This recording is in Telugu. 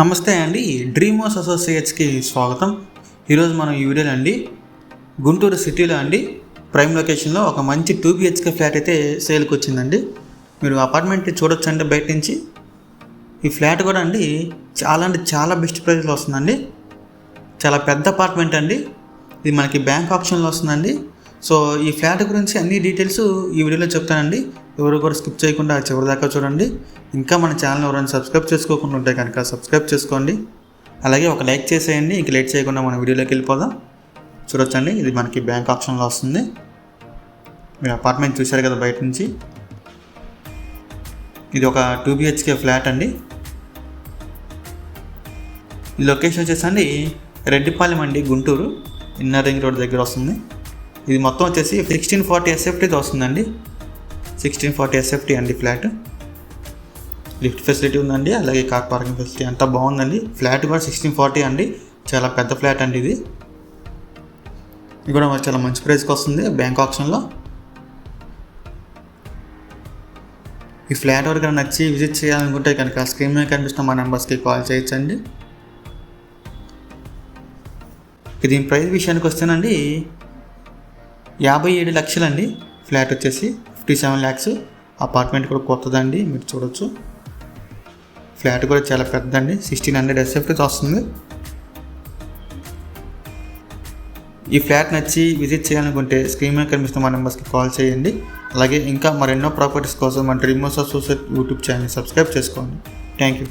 నమస్తే అండి డ్రీమ్ అసోసియేట్స్కి స్వాగతం. ఈరోజు మనం ఈ వీడియోలో అండి గుంటూరు సిటీలో అండి ప్రైమ్ లొకేషన్లో ఒక మంచి టూ బిహెచ్కే ఫ్లాట్ అయితే సేల్కి వచ్చిందండి. మీరు అపార్ట్మెంట్ చూడొచ్చు అంటే బయట నుంచి. ఈ ఫ్లాట్ కూడా అండి చాలా అంటే చాలా బెస్ట్ ప్రైస్లో వస్తుందండి. చాలా పెద్ద అపార్ట్మెంట్ అండి ఇది మనకి బ్యాంక్ ఆప్షన్లో వస్తుందండి. సో ఈ ఫ్లాట్ గురించి అన్ని డీటెయిల్స్ ఈ వీడియోలో చెప్తానండి. ఎవరు కూడా స్కిప్ చేయకుండా చివరి దాకా చూడండి. ఇంకా మన ఛానల్ ఎవరైనా సబ్స్క్రైబ్ చేసుకోకుండా ఉంటే కనుక సబ్స్క్రైబ్ చేసుకోండి. అలాగే ఒక లైక్ చేసేయండి. ఇంక లేట్ చేయకుండా మన వీడియోలోకి వెళ్ళిపోదాం. చూడొచ్చండి. ఇది మనకి బ్యాంక్ ఆప్షన్లో వస్తుంది. మీరు అపార్ట్మెంట్ చూశారు కదా బయట నుంచి. ఇది ఒక టూ బిహెచ్కే ఫ్లాట్ అండి. ఈ లొకేషన్ వచ్చేసండి రెడ్డిపాలెం అండి గుంటూరు. ఇన్నర్ రింగ్ రోడ్ దగ్గర వస్తుంది. ఇది మొత్తం వచ్చేసి సిక్స్టీన్ ఫార్టీ ఎస్ఎఫ్టీతో వస్తుందండి. సిక్స్టీన్ ఫార్టీ ఎస్ఎఫ్టీ అండి ఫ్లాట్. లిఫ్ట్ ఫెసిలిటీ ఉందండి అలాగే కార్ పార్కింగ్ ఫెసిలిటీ అంతా బాగుందండి. ఫ్లాట్ కూడా సిక్స్టీన్ ఫార్టీ అండి చాలా పెద్ద ఫ్లాట్ అండి ఇది. ఇది కూడా చాలా మంచి ప్రైస్కి వస్తుంది బ్యాంక్ ఆప్షన్లో ఈ ఫ్లాట్ వరకు నచ్చి విజిట్ చేయాలనుకుంటే కనుక స్క్రీన్ మీద కనిపిస్తున్న మా నెంబర్స్కి కాల్ చేయొచ్చండి. దీని ప్రైస్ విషయానికి వస్తేనండి యాభై ఏడు లక్షలండి ఫ్లాట్ వచ్చేసి. Fifty seven lakhs. అపార్ట్మెంట్ కూడా కొత్తదండి మీరు చూడొచ్చు. ఫ్లాట్ కూడా చాలా పెద్దదండి సిక్స్టీన్ హండ్రెడ్ ఎస్ఎఫ్టీస్ వస్తుంది. ఈ ఫ్లాట్ నచ్చి విజిట్ చేయాలనుకుంటే స్క్రీన్ మీద కనిపిస్తున్న మా నెంబర్స్కి కాల్ చేయండి. అలాగే ఇంకా మరెన్నో ప్రాపర్టీస్ కోసం మన Dreamos associate YouTube channel subscribe చేసుకోండి. Thank you.